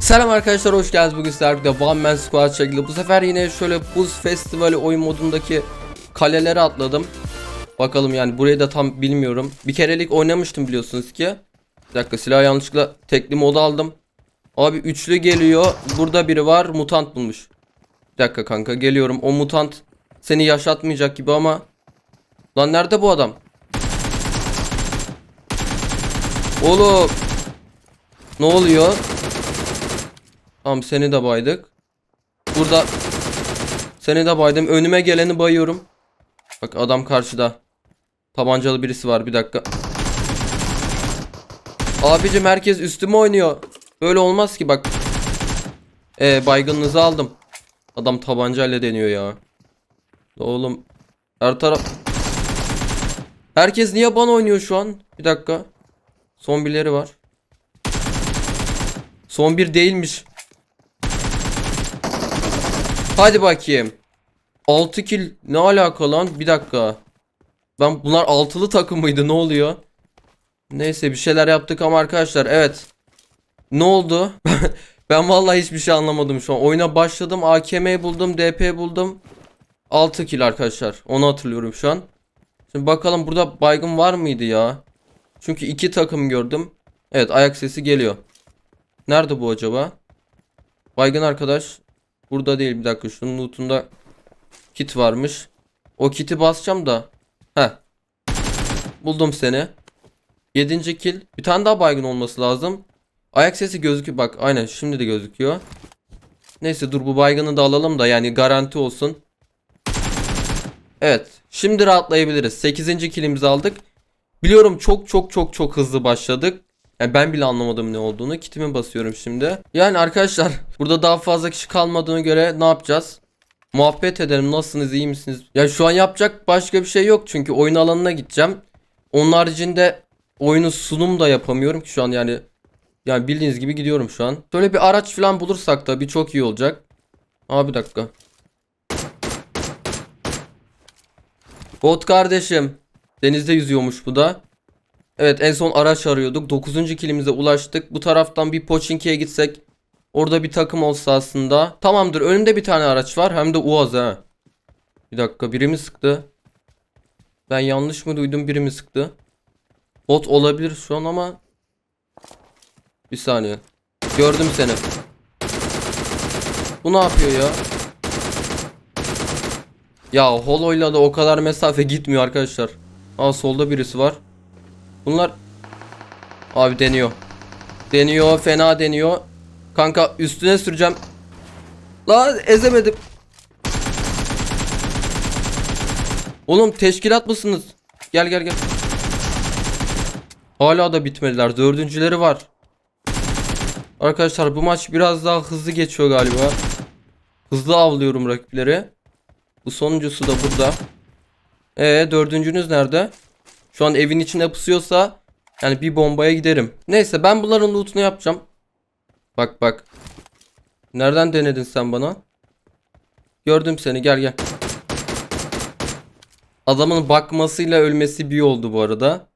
Selam arkadaşlar hoş geldiniz. Bugün sizlerle One Man Squad şekilde bu sefer yine şöyle buz festivali oyun modundaki kalelere atladım. Bakalım yani burayı da tam bilmiyorum. Bir kerelik oynamıştım biliyorsunuz ki. Bir dakika silah yanlışlıkla tekli modu aldım. Abi üçlü geliyor. Burada biri var mutant bulmuş. Bir dakika kanka geliyorum. O mutant seni yaşatmayacak gibi ama. Lan nerede bu adam? Oğlum! Ne oluyor Tamam seni de baydık. Burada seni de baydım. Önüme geleni bayıyorum. Bak adam karşıda. Tabancalı birisi var bir dakika. Abicim herkes üstüme oynuyor. Böyle olmaz ki bak. Ee, baygınınızı aldım. Adam tabancayla deniyor ya. Oğlum her taraf Herkes niye bana oynuyor şu an? Bir dakika. Son birleri var. Son bir değilmiş. Hadi bakayım. 6 kill ne alaka lan? Bir dakika. Ben bunlar altılı takım mıydı? Ne oluyor? Neyse bir şeyler yaptık ama arkadaşlar evet. Ne oldu? ben vallahi hiçbir şey anlamadım şu an. Oyuna başladım. AKM buldum, DP buldum. 6 kill arkadaşlar. Onu hatırlıyorum şu an. Şimdi bakalım burada baygın var mıydı ya? Çünkü iki takım gördüm. Evet ayak sesi geliyor. Nerede bu acaba? Baygın arkadaş Burada değil bir dakika şunun lootunda kit varmış. O kiti basacağım da. Heh. Buldum seni. 7. kill. Bir tane daha baygın olması lazım. Ayak sesi gözüküyor. Bak aynen şimdi de gözüküyor. Neyse dur bu baygını da alalım da yani garanti olsun. Evet. Şimdi rahatlayabiliriz. 8. killimizi aldık. Biliyorum çok çok çok çok hızlı başladık. Yani ben bile anlamadım ne olduğunu. Kitimi basıyorum şimdi. Yani arkadaşlar burada daha fazla kişi kalmadığına göre ne yapacağız? Muhabbet edelim. Nasılsınız? iyi misiniz? Ya şu an yapacak başka bir şey yok. Çünkü oyun alanına gideceğim. Onun haricinde oyunu sunum da yapamıyorum ki şu an yani. Yani bildiğiniz gibi gidiyorum şu an. Şöyle bir araç falan bulursak da bir çok iyi olacak. Aa bir dakika. Bot kardeşim. Denizde yüzüyormuş bu da. Evet en son araç arıyorduk. 9. kilimize ulaştık. Bu taraftan bir Pochinki'ye gitsek. Orada bir takım olsa aslında. Tamamdır önümde bir tane araç var. Hem de Uaz ha. Bir dakika biri mi sıktı? Ben yanlış mı duydum biri mi sıktı? Bot olabilir şu an ama. Bir saniye. Gördüm seni. Bu ne yapıyor ya? Ya holoyla da o kadar mesafe gitmiyor arkadaşlar. Aa solda birisi var. Bunlar abi deniyor. Deniyor, fena deniyor. Kanka üstüne süreceğim. La ezemedim. Oğlum teşkilat mısınız? Gel gel gel. Hala da bitmediler. Dördüncüleri var. Arkadaşlar bu maç biraz daha hızlı geçiyor galiba. Hızlı avlıyorum rakipleri. Bu sonuncusu da burada. Ee dördüncünüz nerede? Şu an evin içinde pusuyorsa yani bir bombaya giderim. Neyse ben bunların lootunu yapacağım. Bak bak. Nereden denedin sen bana? Gördüm seni gel gel. Adamın bakmasıyla ölmesi bir oldu bu arada.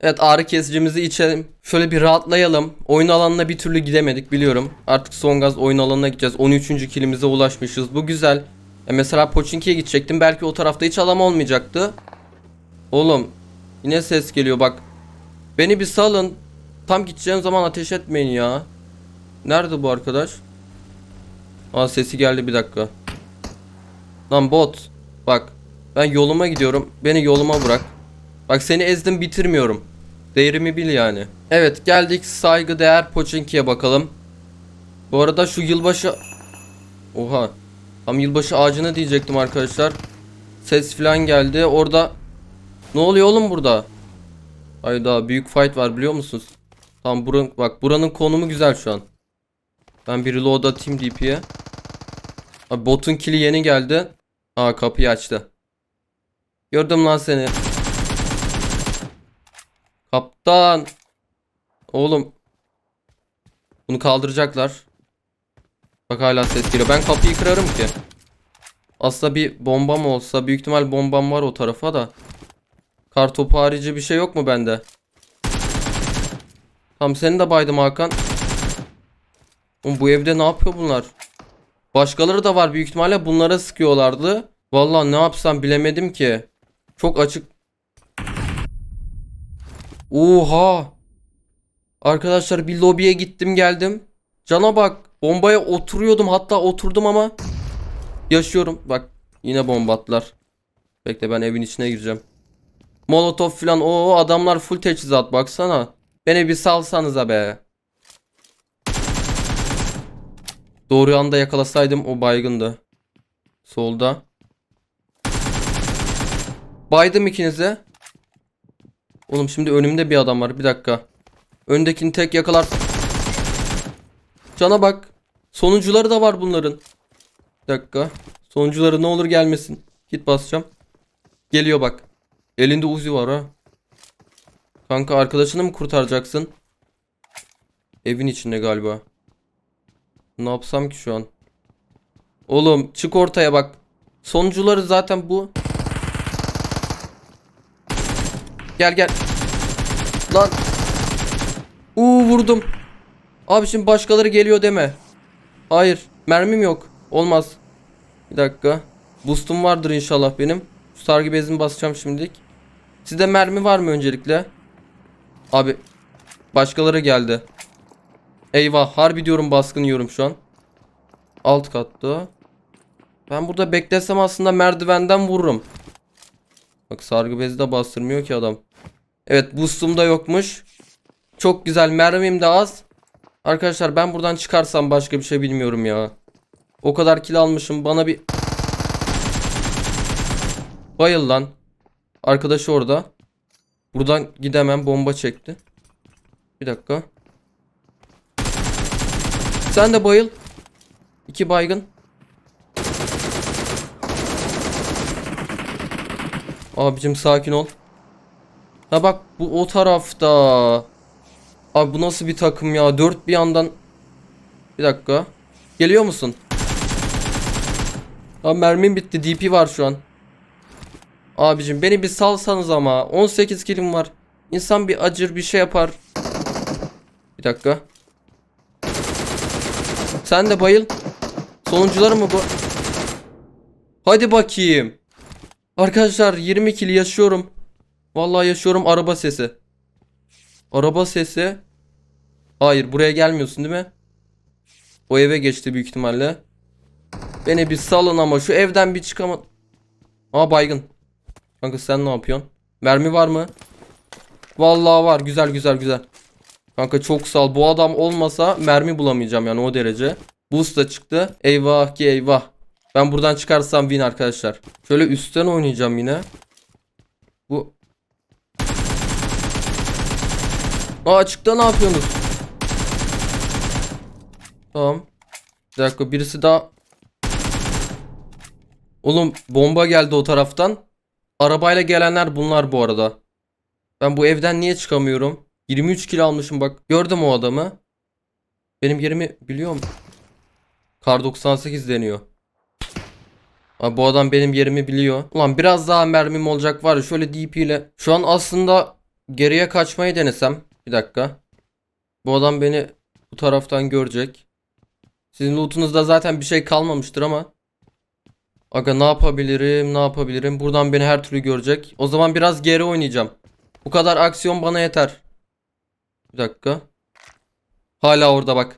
Evet ağrı kesicimizi içelim. Şöyle bir rahatlayalım. Oyun alanına bir türlü gidemedik biliyorum. Artık son gaz oyun alanına gideceğiz. 13. kilimize ulaşmışız. Bu güzel. E mesela Pochinki'ye gidecektim. Belki o tarafta hiç adam olmayacaktı. Oğlum Yine ses geliyor bak. Beni bir salın. Tam gideceğim zaman ateş etmeyin ya. Nerede bu arkadaş? Aa sesi geldi bir dakika. Lan bot. Bak. Ben yoluma gidiyorum. Beni yoluma bırak. Bak seni ezdim bitirmiyorum. Değerimi bil yani. Evet geldik saygı değer Pochinki'ye bakalım. Bu arada şu yılbaşı... Oha. Tam yılbaşı ağacını diyecektim arkadaşlar. Ses falan geldi. Orada ne oluyor oğlum burada? Hayda büyük fight var biliyor musunuz? Tam buranın bak buranın konumu güzel şu an. Ben bir reload atayım DP'ye. Abi botun kili yeni geldi. Aa kapıyı açtı. Gördüm lan seni. Kaptan. Oğlum. Bunu kaldıracaklar. Bak hala ses geliyor. Ben kapıyı kırarım ki. Aslında bir bombam olsa büyük ihtimal bombam var o tarafa da. Kartopu harici bir şey yok mu bende? Tamam seni de baydım Hakan. Oğlum bu evde ne yapıyor bunlar? Başkaları da var büyük ihtimalle bunlara sıkıyorlardı. Vallahi ne yapsam bilemedim ki. Çok açık. Oha. Arkadaşlar bir lobiye gittim geldim. Cana bak. Bombaya oturuyordum hatta oturdum ama yaşıyorum. Bak yine bomba attılar. Bekle ben evin içine gireceğim. Molotov filan o adamlar full teçhizat baksana. Beni bir salsanıza be. Doğru anda yakalasaydım o baygındı. Solda. Baydım ikinize. Oğlum şimdi önümde bir adam var. Bir dakika. Öndekini tek yakalar. Cana bak. Sonuncuları da var bunların. Bir dakika. Sonuncuları ne olur gelmesin. Git basacağım. Geliyor bak. Elinde uzi var ha. Kanka arkadaşını mı kurtaracaksın? Evin içinde galiba. Ne yapsam ki şu an? Oğlum çık ortaya bak. Sonuncuları zaten bu. Gel gel. Lan. Uuu vurdum. Abi şimdi başkaları geliyor deme. Hayır. Mermim yok. Olmaz. Bir dakika. Boost'um vardır inşallah benim. Sargı bezini basacağım şimdilik. Sizde mermi var mı öncelikle? Abi. Başkaları geldi. Eyvah. Harbi diyorum baskın yiyorum şu an. Alt katta. Ben burada beklesem aslında merdivenden vururum. Bak sargı bezi de bastırmıyor ki adam. Evet boostum da yokmuş. Çok güzel mermim de az. Arkadaşlar ben buradan çıkarsam başka bir şey bilmiyorum ya. O kadar kill almışım bana bir... Bayıl lan. Arkadaşı orada. Buradan gidemem bomba çekti. Bir dakika. Sen de bayıl. İki baygın. Abicim sakin ol. Ha bak bu o tarafta. Abi bu nasıl bir takım ya? Dört bir yandan. Bir dakika. Geliyor musun? Abi mermim bitti. DP var şu an. Abicim beni bir salsanız ama. 18 kilim var. İnsan bir acır bir şey yapar. Bir dakika. Sen de bayıl. Sonuncuları mı bu? Hadi bakayım. Arkadaşlar 20 kill yaşıyorum. Vallahi yaşıyorum araba sesi. Araba sesi. Hayır buraya gelmiyorsun değil mi? O eve geçti büyük ihtimalle. Beni bir salın ama şu evden bir çıkama. Aa baygın. Kanka sen ne yapıyorsun? Mermi var mı? Vallahi var. Güzel güzel güzel. Kanka çok sağ ol. Bu adam olmasa mermi bulamayacağım yani o derece. Boost da çıktı. Eyvah ki eyvah. Ben buradan çıkarsam win arkadaşlar. Şöyle üstten oynayacağım yine. Bu. Aa açıkta ne yapıyorsunuz? Tamam. Bir dakika birisi daha. Oğlum bomba geldi o taraftan. Arabayla gelenler bunlar bu arada. Ben bu evden niye çıkamıyorum? 23 kilo almışım bak. Gördüm o adamı. Benim yerimi biliyor mu? Kar 98 deniyor. Abi bu adam benim yerimi biliyor. Ulan biraz daha mermim olacak var ya şöyle DP ile. Şu an aslında geriye kaçmayı denesem. Bir dakika. Bu adam beni bu taraftan görecek. Sizin lootunuzda zaten bir şey kalmamıştır ama. Aga ne yapabilirim ne yapabilirim. Buradan beni her türlü görecek. O zaman biraz geri oynayacağım. Bu kadar aksiyon bana yeter. Bir dakika. Hala orada bak.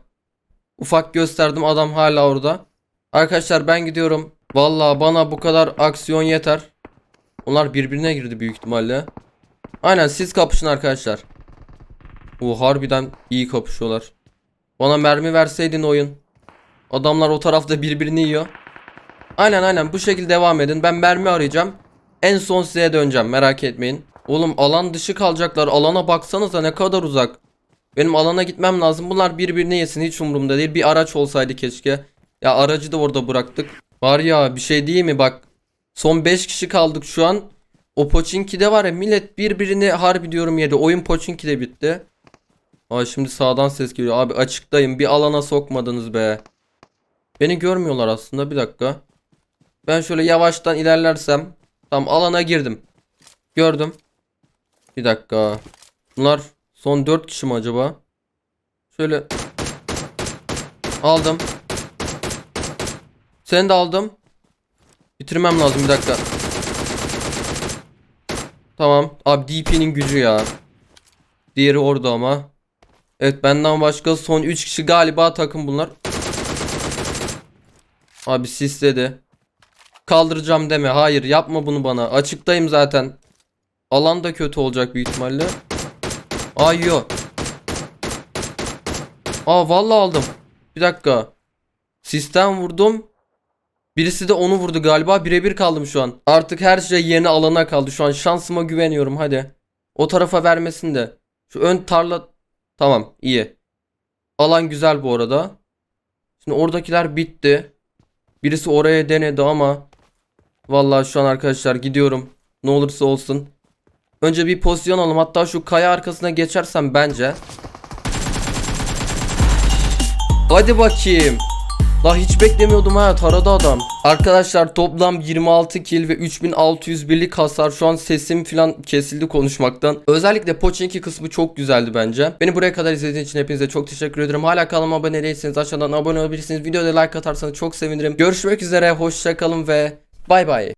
Ufak gösterdim adam hala orada. Arkadaşlar ben gidiyorum. Vallahi bana bu kadar aksiyon yeter. Onlar birbirine girdi büyük ihtimalle. Aynen siz kapışın arkadaşlar. O harbiden iyi kapışıyorlar. Bana mermi verseydin oyun. Adamlar o tarafta birbirini yiyor. Aynen aynen bu şekilde devam edin. Ben mermi arayacağım. En son size döneceğim merak etmeyin. Oğlum alan dışı kalacaklar. Alana baksanıza ne kadar uzak. Benim alana gitmem lazım. Bunlar birbirini yesin hiç umurumda değil. Bir araç olsaydı keşke. Ya aracı da orada bıraktık. Var ya bir şey değil mi bak. Son 5 kişi kaldık şu an. O Pochinki'de var ya millet birbirini harbi diyorum yedi. Oyun Pochinki'de bitti. Aa şimdi sağdan ses geliyor. Abi açıktayım. Bir alana sokmadınız be. Beni görmüyorlar aslında. Bir dakika. Ben şöyle yavaştan ilerlersem. Tam alana girdim. Gördüm. Bir dakika. Bunlar son 4 kişi mi acaba? Şöyle. Aldım. Seni de aldım. Bitirmem lazım bir dakika. Tamam. Abi DP'nin gücü ya. Diğeri orada ama. Evet benden başka son 3 kişi galiba takım bunlar. Abi sisledi. Kaldıracağım deme. Hayır yapma bunu bana. Açıktayım zaten. Alan da kötü olacak büyük ihtimalle. Ay yo. Aa vallahi aldım. Bir dakika. Sistem vurdum. Birisi de onu vurdu galiba. Birebir kaldım şu an. Artık her şey yeni alana kaldı. Şu an şansıma güveniyorum hadi. O tarafa vermesin de. Şu ön tarla tamam iyi. Alan güzel bu arada. Şimdi oradakiler bitti. Birisi oraya denedi ama vallahi şu an arkadaşlar gidiyorum. Ne olursa olsun. Önce bir pozisyon alalım. Hatta şu kaya arkasına geçersem bence. Hadi bakayım. La hiç beklemiyordum ha taradı adam. Arkadaşlar toplam 26 kill ve 3600 birlik hasar. Şu an sesim falan kesildi konuşmaktan. Özellikle Pochinki kısmı çok güzeldi bence. Beni buraya kadar izlediğiniz için hepinize çok teşekkür ederim. Hala kanalıma abone değilseniz aşağıdan abone olabilirsiniz. Videoda like atarsanız çok sevinirim. Görüşmek üzere. Hoşçakalın ve bay bay.